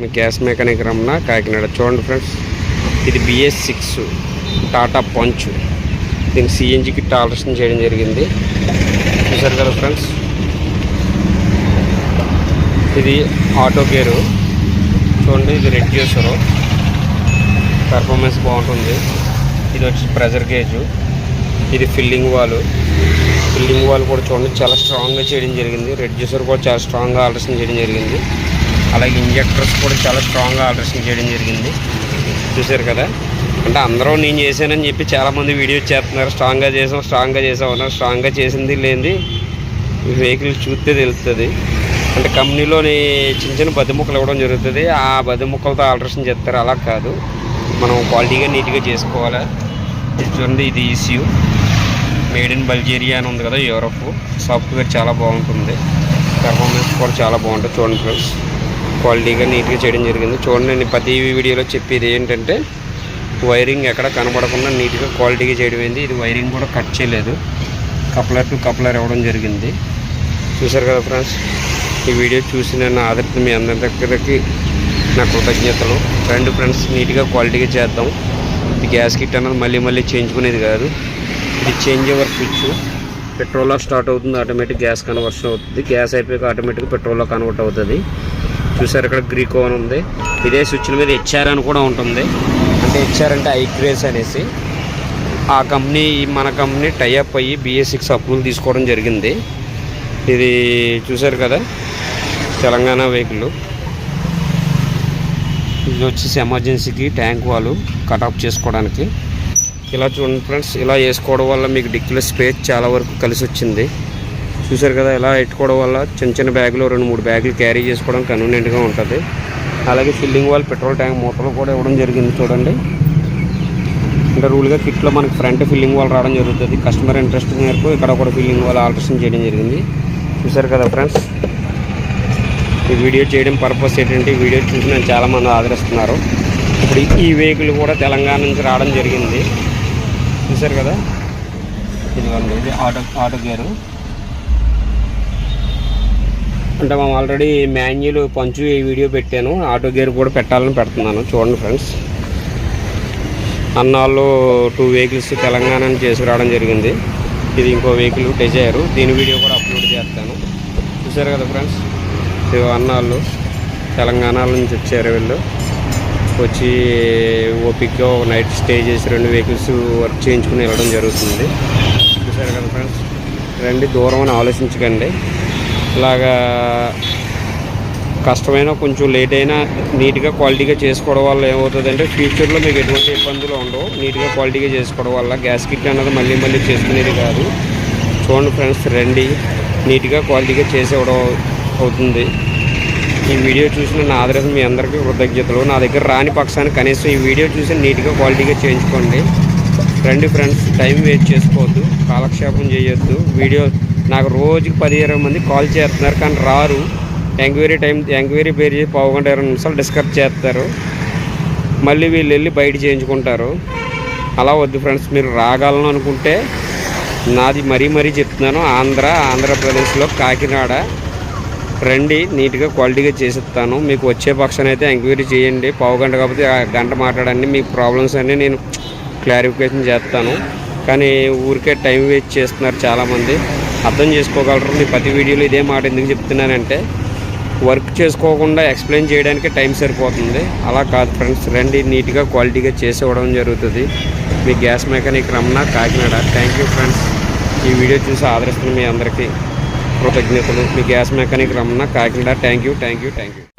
మీ gas mechanic Ramana Kakinada. చూడండి friends ఇది BS six Tata Punch దీన్ని సిఎన్జి కిట్ చేయడం జరిగింది. చూసారు కదా ఫ్రెండ్స్ ఇది ఆటో గేరు. చూడండి ఇది రెడ్ చేసారు పెర్ఫార్మెన్స్ బాగుంటుంది. ఇది వచ్చి ప్రెజర్ గేజు ఇది ఫిల్లింగ్ వాల్ ఫిల్లింగ్ వాల్ కూడా చూడండి చాలా స్ట్రాంగ్గా చేయడం జరిగింది. రెడ్ జ్యూసర్ కూడా చాలా స్ట్రాంగ్గా ఆల్టరేషన్ చేయడం జరిగింది. అలాగే ఇంజెక్టర్స్ కూడా చాలా స్ట్రాంగ్గా ఆల్ట్రేషన్ చేయడం జరిగింది. చూశారు కదా? అంటే అందరూ నేను చేశానని చెప్పి చాలామంది వీడియో చేస్తున్నారు. స్ట్రాంగ్గా చేసాం స్ట్రాంగ్గా చేసాం అన్నారు. స్ట్రాంగ్గా చేసింది లేనిది వెహికల్ చూస్తే తెలుస్తుంది. అంటే కంపెనీలోని చిన్న చిన్న బద్ది ముక్కలు ఇవ్వడం జరుగుతుంది. ఆ బద్ది ముక్కలతో ఆల్ట్రేషన్ చేస్తారు. అలా కాదు. మనం క్వాలిటీగా నీట్గా చేసుకోవాలి? చూడండి ఇది ఈసీయూ. మేడ్ ఇన్ బల్జేరియా అని ఉంది కదా యూరప్ సాఫ్ట్వేర్ చాలా బాగుంటుంది. పెర్ఫార్మెన్స్ కూడా చాలా బాగుంటుంది. చూడండి ఫ్రెండ్స్ క్వాలిటీగా నీట్గా చేయడం జరిగింది. చూడండి నేను ప్రతి వీడియోలో చెప్పేది ఏంటంటే వైరింగ్ ఎక్కడ కనబడకుండా నీట్గా క్వాలిటీగా చేయడం ఏంది? ఇది వైరింగ్ కూడా కట్ చేయలేదు. కప్లర్ టు కప్లర్ ఇవ్వడం జరిగింది. చూసారు కదా ఫ్రెండ్స్ ఈ వీడియో చూసి నా ఆదరిస్తున్న మీ అందరి దగ్గరకి నా కృతజ్ఞతలు. రెండు ఫ్రెండ్స్ నీట్గా క్వాలిటీగా చేద్దాం. ఇది గ్యాస్ కిట్ అన్నది మళ్ళీ మళ్ళీ చేయించుకునేది కాదు. ఇది చేంజ్ ఓవర్ స్విచ్. పెట్రోల్లో స్టార్ట్ అవుతుంది ఆటోమేటిక్ గ్యాస్ కన్వర్షన్ అవుతుంది. గ్యాస్ అయిపోయాక ఆటోమేటిక్గా పెట్రోల్లో కన్వర్ట్ అవుతుంది. చూసారు ఇక్కడ గ్రీకో అని ఉంది. ఇదే స్విచ్ల మీద హెచ్ఆర్ అని కూడా ఉంటుంది. అంటే హెచ్ఆర్ అంటే ఐక్రేస్ అనేసి. ఆ కంపెనీ మన కంపెనీ టైఅప్ అయ్యి బిఎస్ సిక్స్ అప్రూవల్ తీసుకోవడం జరిగింది. ఇది చూసారు కదా? తెలంగాణ వెహికల్ ఇది వచ్చేసి ఎమర్జెన్సీకి ట్యాంక్ వాళ్ళు కట్ ఆఫ్ చేసుకోవడానికి. ఇలా చూడండి ఫ్రెండ్స్ ఇలా వేసుకోవడం వల్ల మీకు డిక్కీలో స్పేస్ చాలా వరకు కలిసి వచ్చింది. చూసారు కదా ఇలా పెట్టుకోవడం వల్ల చిన్న చిన్న బ్యాగులు రెండు మూడు బ్యాగులు క్యారీ చేసుకోవడం కన్వీనియంట్గా ఉంటుంది. అలాగే ఫిల్లింగ్ వాళ్ళు పెట్రోల్ ట్యాంక్ మూటలు కూడా ఇవ్వడం జరిగింది చూడండి. అంటే రూల్గా కిట్లో మనకి ఫ్రంట్ ఫిల్లింగ్ వాళ్ళు రావడం జరుగుతుంది. కస్టమర్ ఇంట్రెస్ట్ మేరకు ఇక్కడ కూడా ఫిల్లింగ్ వాళ్ళు ఆల్టరేషన్ చేయడం జరిగింది. చూసారు కదా ఫ్రెండ్స్ ఈ వీడియో చేయడం పర్పస్ ఏంటంటే ఈ వీడియో చూసి నేను చాలామంది ఆదరిస్తున్నారు. ఇప్పుడు ఈ వెహికల్ కూడా తెలంగాణ నుంచి రావడం జరిగింది. చూసారు కదా? ఇదిగోండి ఇది ఆటో ఆటో గేరు. అంటే మనం ఆల్రెడీ మాన్యువల్ పంచు ఈ వీడియో పెట్టాను. ఆటో గేర్ కూడా పెట్టాలని పెడుతున్నాను. చూడండి ఫ్రెండ్స్ అన్నాళ్ళు టూ వెహికల్స్ తెలంగాణ చేసుకురావడం జరిగింది. ఇది ఇంకో వెహికల్ డిజైర్ దీని వీడియో కూడా అప్లోడ్ చేస్తాను. చూసారు కదా ఫ్రెండ్స్ ఇది అన్నాళ్ళు తెలంగాణ నుంచి వచ్చారు వీళ్ళు. వచ్చి ఓపిక్గా ఒక నైట్ స్టే చేసి రెండు వెహికల్స్ వర్క్ చేయించుకుని వెళ్ళడం జరుగుతుంది. చూసారు కదా ఫ్రెండ్స్ రండి దూరం అని ఆలోచించకండి. ఇలాగా కష్టమైనా కొంచెం లేట్ అయినా నీట్గా క్వాలిటీగా చేసుకోవడం వల్ల ఏమవుతుందంటే ఫ్యూచర్లో మీకు ఎటువంటి ఇబ్బందులు ఉండవు. నీట్గా క్వాలిటీగా చేసుకోవడం వల్ల గ్యాస్ కిట్ అన్నది మళ్ళీ మళ్ళీ చేసుకునేది కాదు. చూడండి ఫ్రెండ్స్ రండి. నీట్గా క్వాలిటీగా చేసేవడం అవుతుంది. ఈ వీడియో చూసిన నా ఆదరణ మీ అందరికీ కృతజ్ఞతలు. నా దగ్గర రాని పక్షాన్ని కనీసం ఈ వీడియో చూసి నీట్గా క్వాలిటీగా చేయించుకోండి. రండి ఫ్రెండ్స్ టైం వేస్ట్ చేసుకోవద్దు. కాలక్షేపం చేయొద్దు. వీడియో నాకు రోజుకి పది ఇరవై మంది కాల్ చేస్తున్నారు కానీ రారు. ఎంక్వైరీ టైం ఎంక్వైరీ పేరు చేసి పావు గంట ఇరవై నిమిషాలు డిస్కస్ చేస్తారు. మళ్ళీ వీళ్ళు వెళ్ళి బయట చేయించుకుంటారు. అలా వద్దు ఫ్రెండ్స్ మీరు రాగలను అనుకుంటే నాది మరీ మరీ చెప్తున్నాను. ఆంధ్ర ఆంధ్రప్రదేశ్లో కాకినాడ రండి నీట్గా క్వాలిటీగా చేసిస్తాను. మీకు వచ్చే పక్షాన అయితే ఎంక్వైరీ చేయండి. పావు గంట కాకపోతే ఆ గంట మాట్లాడండి మీ ప్రాబ్లమ్స్ అన్నీ నేను క్లారిఫికేషన్ చేస్తాను. కానీ ఊరికే టైం వేస్ట్ చేస్తున్నారు చాలామంది. అర్థం చేసుకోగలరు. మీ ప్రతి వీడియోలో ఇదే మాట ఎందుకు చెప్తున్నానంటే వర్క్ చేసుకోకుండా ఎక్స్ప్లెయిన్ చేయడానికి టైం సరిపోతుంది. అలా కాదు ఫ్రెండ్స్ రండి నీట్గా క్వాలిటీగా చేసి ఇవ్వడం జరుగుతుంది. మీ gas mechanic Ramana Kakinada. Thank you friends ఈ వీడియో చూసి ఆదరిస్తున్న మీ అందరికీ కృతజ్ఞతలు. మీ gas mechanic Ramana Kakinada. Thank you thank you thank you